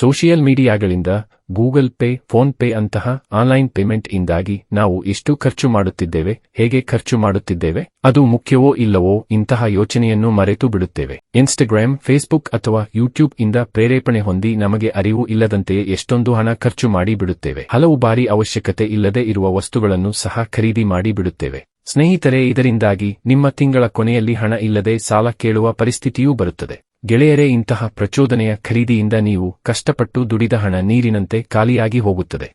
Social ಮೀಡಿಯಾಗಳಿಂದ Google Pay, PhonePe ಅಂತಹ online payment ಇಂದಾಗಿ ನಾವು ಎಷ್ಟು ಖರ್ಚು ಮಾಡುತ್ತಿದ್ದೇವೆ, ಹೇಗೆ ಖರ್ಚು ಮಾಡುತ್ತಿದ್ದೇವೆ, ಅದು ಮುಖ್ಯವೋ ಇಲ್ಲವೋ ಇಂತಹ ಯೋಚನೆಯನ್ನು ಮರೆತು ಬಿಡುತ್ತೇವೆ. ಇನ್ಸ್ಟಾಗ್ರಾಮ್, ಫೇಸ್ಬುಕ್ ಅಥವಾ ಯೂಟ್ಯೂಬ್ ಇಂದ ಪ್ರೇರೇಪಣೆ ಹೊಂದಿ ನಮಗೆ ಅರಿವು ಇಲ್ಲದಂತೆಯೇ ಎಷ್ಟೊಂದು ಹಣ ಖರ್ಚು ಮಾಡಿ ಬಿಡುತ್ತೇವೆ ಹಲವು ಬಾರಿ ಅವಶ್ಯಕತೆ ಇಲ್ಲದೆ ಇರುವ ವಸ್ತುಗಳನ್ನು ಸಹ ಖರೀದಿ ಮಾಡಿ ಬಿಡುತ್ತೇವೆ ಸ್ನೇಹಿತರೆ, ಇದರಿಂದಾಗಿ ನಿಮ್ಮ ತಿಂಗಳ ಕೊನೆಯಲ್ಲಿ ಹಣ ಇಲ್ಲದೆ ಸಾಲ ಕೇಳುವ ಪರಿಸ್ಥಿತಿಯೂ ಬರುತ್ತದೆ. ಗೆಳೆಯರೇ, ಇಂತಹ ಪ್ರಚೋದನೆಯ ಖರೀದಿಯಿಂದ ನೀವು ಕಷ್ಟಪಟ್ಟು ದುಡಿದ ಹಣ ನೀರಿನಂತೆ ಖಾಲಿಯಾಗಿ ಹೋಗುತ್ತದೆ.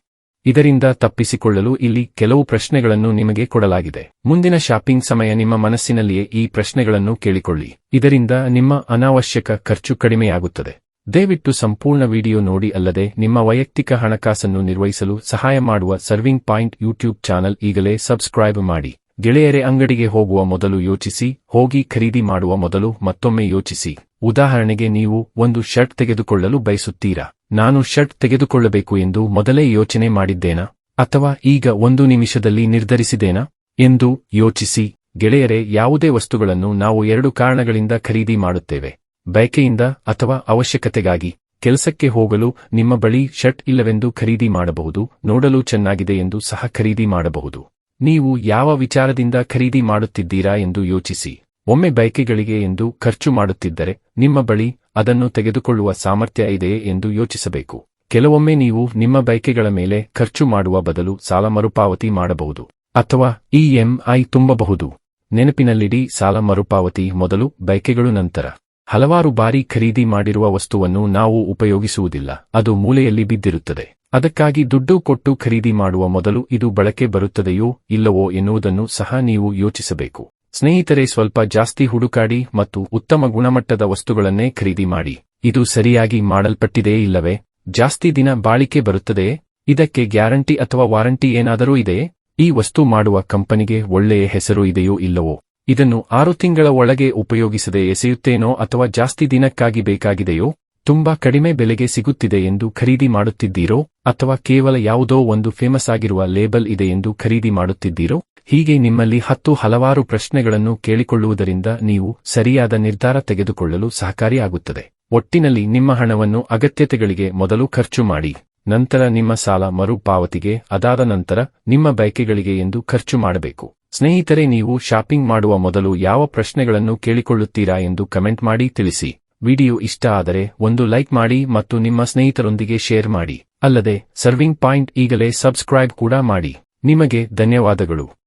ಇದರಿಂದ ತಪ್ಪಿಸಿಕೊಳ್ಳಲು ಇಲ್ಲಿ ಕೆಲವು ಪ್ರಶ್ನೆಗಳನ್ನು ನಿಮಗೆ ಕೊಡಲಾಗಿದೆ. ಮುಂದಿನ ಶಾಪಿಂಗ್ ಸಮಯ ನಿಮ್ಮ ಮನಸ್ಸಿನಲ್ಲಿಯೇ ಈ ಪ್ರಶ್ನೆಗಳನ್ನು ಕೇಳಿಕೊಳ್ಳಿ. ಇದರಿಂದ ನಿಮ್ಮ ಅನಾವಶ್ಯಕ ಖರ್ಚು ಕಡಿಮೆಯಾಗುತ್ತದೆ. ದಯವಿಟ್ಟು ಸಂಪೂರ್ಣ ವಿಡಿಯೋ ನೋಡಿ, ಅಲ್ಲದೆ ನಿಮ್ಮ ವೈಯಕ್ತಿಕ ಹಣಕಾಸನ್ನು ನಿರ್ವಹಿಸಲು ಸಹಾಯ ಮಾಡುವ ಸರ್ವಿಂಗ್ ಪಾಯಿಂಟ್ ಯೂಟ್ಯೂಬ್ ಚಾನಲ್ ಈಗಲೇ ಸಬ್ಸ್ಕ್ರೈಬ್ ಮಾಡಿ. ಗೆಳೆಯರೆ, ಅಂಗಡಿಗೆ ಹೋಗುವ ಮೊದಲು ಯೋಚಿಸಿ, ಹೋಗಿ ಖರೀದಿ ಮಾಡುವ ಮೊದಲು ಮತ್ತೊಮ್ಮೆ ಯೋಚಿಸಿ. ಉದಾಹರಣೆಗೆ, ನೀವು ಒಂದು ಶರ್ಟ್ ತೆಗೆದುಕೊಳ್ಳಲು ಬಯಸುತ್ತೀರಾ? ನಾನು ಶರ್ಟ್ ತೆಗೆದುಕೊಳ್ಳಬೇಕು ಎಂದು ಮೊದಲೇ ಯೋಚನೆ ಮಾಡಿದ್ದೇನಾ? ಅಥವಾ ಈಗ ಒಂದು ನಿಮಿಷದಲ್ಲಿ ನಿರ್ಧರಿಸಿದೇನಾ ಎಂದು ಯೋಚಿಸಿ. ಗೆಳೆಯರೆ, ಯಾವುದೇ ವಸ್ತುಗಳನ್ನು ನಾವು ಎರಡು ಕಾರಣಗಳಿಂದ ಖರೀದಿ ಮಾಡುತ್ತೇವೆ. ಬಯಕೆಯಿಂದ ಅಥವಾ ಅವಶ್ಯಕತೆಗಾಗಿ. ಕೆಲಸಕ್ಕೆ ಹೋಗಲು ನಿಮ್ಮ ಬಳಿ ಶರ್ಟ್ ಇಲ್ಲವೆಂದು ಖರೀದಿ ಮಾಡಬಹುದು, ನೋಡಲು ಚೆನ್ನಾಗಿದೆ ಎಂದು ಸಹ ಖರೀದಿ ಮಾಡಬಹುದು. ನೀವು ಯಾವ ವಿಚಾರದಿಂದ ಖರೀದಿ ಮಾಡುತ್ತಿದ್ದೀರಾ ಎಂದು ಯೋಚಿಸಿ. ಒಮ್ಮೆ ಬೈಕೆಗಳಿಗೆ ಎಂದು ಖರ್ಚು ಮಾಡುತ್ತಿದ್ದರೆ, ನಿಮ್ಮ ಬಳಿ ಅದನ್ನು ತೆಗೆದುಕೊಳ್ಳುವ ಸಾಮರ್ಥ್ಯ ಇದೆಯೇ ಎಂದು ಯೋಚಿಸಬೇಕು. ಕೆಲವೊಮ್ಮೆ ನೀವು ನಿಮ್ಮ ಬೈಕೆಗಳ ಮೇಲೆ ಖರ್ಚು ಮಾಡುವ ಬದಲು ಸಾಲ ಮರುಪಾವತಿ ಮಾಡಬಹುದು. ಅಥವಾ ಇಎಂಐ ತುಂಬಬಹುದು. ನೆನಪಿನಲ್ಲಿಡಿ, ಸಾಲ ಮರುಪಾವತಿ ಮೊದಲು ಬೈಕೆಗಳು ನಂತರ. ಹಲವಾರು ಬಾರಿ ಖರೀದಿ ಮಾಡಿರುವ ವಸ್ತುವನ್ನು ನಾವು ಉಪಯೋಗಿಸುವುದಿಲ್ಲ. ಅದು ಮೂಲೆಯಲ್ಲಿ ಬಿದ್ದಿರುತ್ತದೆ. ಅದಕ್ಕಾಗಿ ದುಡ್ಡು ಕೊಟ್ಟು ಖರೀದಿ ಮಾಡುವ ಮೊದಲು ಇದು ಬಳಕೆ ಬರುತ್ತದೆಯೋ ಇಲ್ಲವೋ ಎನ್ನುವುದನ್ನು ಸಹ ನೀವು ಯೋಚಿಸಬೇಕು. ಸ್ನೇಹಿತರೆ, ಸ್ವಲ್ಪ ಜಾಸ್ತಿ ಹುಡುಕಾಡಿ ಮತ್ತು ಉತ್ತಮ ಗುಣಮಟ್ಟದ ವಸ್ತುಗಳನ್ನೇ ಖರೀದಿ ಮಾಡಿ. ಇದು ಸರಿಯಾಗಿ ಮಾಡಲ್ಪಟ್ಟಿದೆಯೇ ಇಲ್ಲವೇ? ಜಾಸ್ತಿ ದಿನ ಬಾಳಿಕೆ ಬರುತ್ತದೆಯೇ ಇದಕ್ಕೆ ಗ್ಯಾರಂಟಿ ಅಥವಾ ವಾರಂಟಿ ಏನಾದರೂ ಇದೆಯೇ ಈ ವಸ್ತು ಮಾಡುವ ಕಂಪನಿಗೆ ಒಳ್ಳೆಯ ಹೆಸರು ಇದೆಯೋ ಇಲ್ಲವೋ? ಇದನ್ನು ಆರು ತಿಂಗಳ ಒಳಗೆ ಉಪಯೋಗಿಸದೆ ಎಸೆಯುತ್ತೇನೋ ಅಥವಾ ಜಾಸ್ತಿ ದಿನಕ್ಕಾಗಿ ಬೇಕಾಗಿದೆಯೋ? ತುಂಬಾ ಕಡಿಮೆ ಬೆಲೆಗೆ ಸಿಗುತ್ತಿದೆ ಎಂದು ಖರೀದಿ ಮಾಡುತ್ತಿದ್ದೀರೋ, ಅಥವಾ ಕೇವಲ ಯಾವುದೋ ಒಂದು ಫೇಮಸ್ ಆಗಿರುವ ಲೇಬಲ್ ಇದೆ ಎಂದು ಖರೀದಿ ಮಾಡುತ್ತಿದ್ದೀರೋ, ಹೀಗೆ ನಿಮ್ಮಲ್ಲಿ ಹತ್ತು ಹಲವಾರು ಪ್ರಶ್ನೆಗಳನ್ನು ಕೇಳಿಕೊಳ್ಳುವುದರಿಂದ ನೀವು ಸರಿಯಾದ ನಿರ್ಧಾರ ತೆಗೆದುಕೊಳ್ಳಲು ಸಹಕಾರಿಯಾಗುತ್ತದೆ. ಒಟ್ಟಿನಲ್ಲಿ ನಿಮ್ಮ ಹಣವನ್ನು ಅಗತ್ಯತೆಗಳಿಗೆ ಮೊದಲು ಖರ್ಚು ಮಾಡಿ, ನಂತರ ನಿಮ್ಮ ಸಾಲ ಮರುಪಾವತಿಗೆ ಅದಾದ ನಂತರ ನಿಮ್ಮ ಬಯಕೆಗಳಿಗೆ ಎಂದು ಖರ್ಚು ಮಾಡಬೇಕು. ಸ್ನೇಹಿತರೆ, ನೀವು ಶಾಪಿಂಗ್ ಮಾಡುವ ಮೊದಲು ಯಾವ ಪ್ರಶ್ನೆಗಳನ್ನು ಕೇಳಿಕೊಳ್ಳುತ್ತೀರಾ ಎಂದು ಕಮೆಂಟ್ ಮಾಡಿ ತಿಳಿಸಿ. ವಿಡಿಯೋ ಇಷ್ಟ ಆದರೆ ಒಂದು ಲೈಕ್ ಮಾಡಿ ಮತ್ತು ನಿಮ್ಮ ಸ್ನೇಹಿತರೊಂದಿಗೆ ಶೇರ್ ಮಾಡಿ. ಅಲ್ಲದೆ, ಸರ್ವಿಂಗ್ ಪಾಯಿಂಟ್ ಈಗಲೇ ಸಬ್ಸ್ಕ್ರೈಬ್ ಕೂಡ ಮಾಡಿ. ನಿಮಗೆ ಧನ್ಯವಾದಗಳು.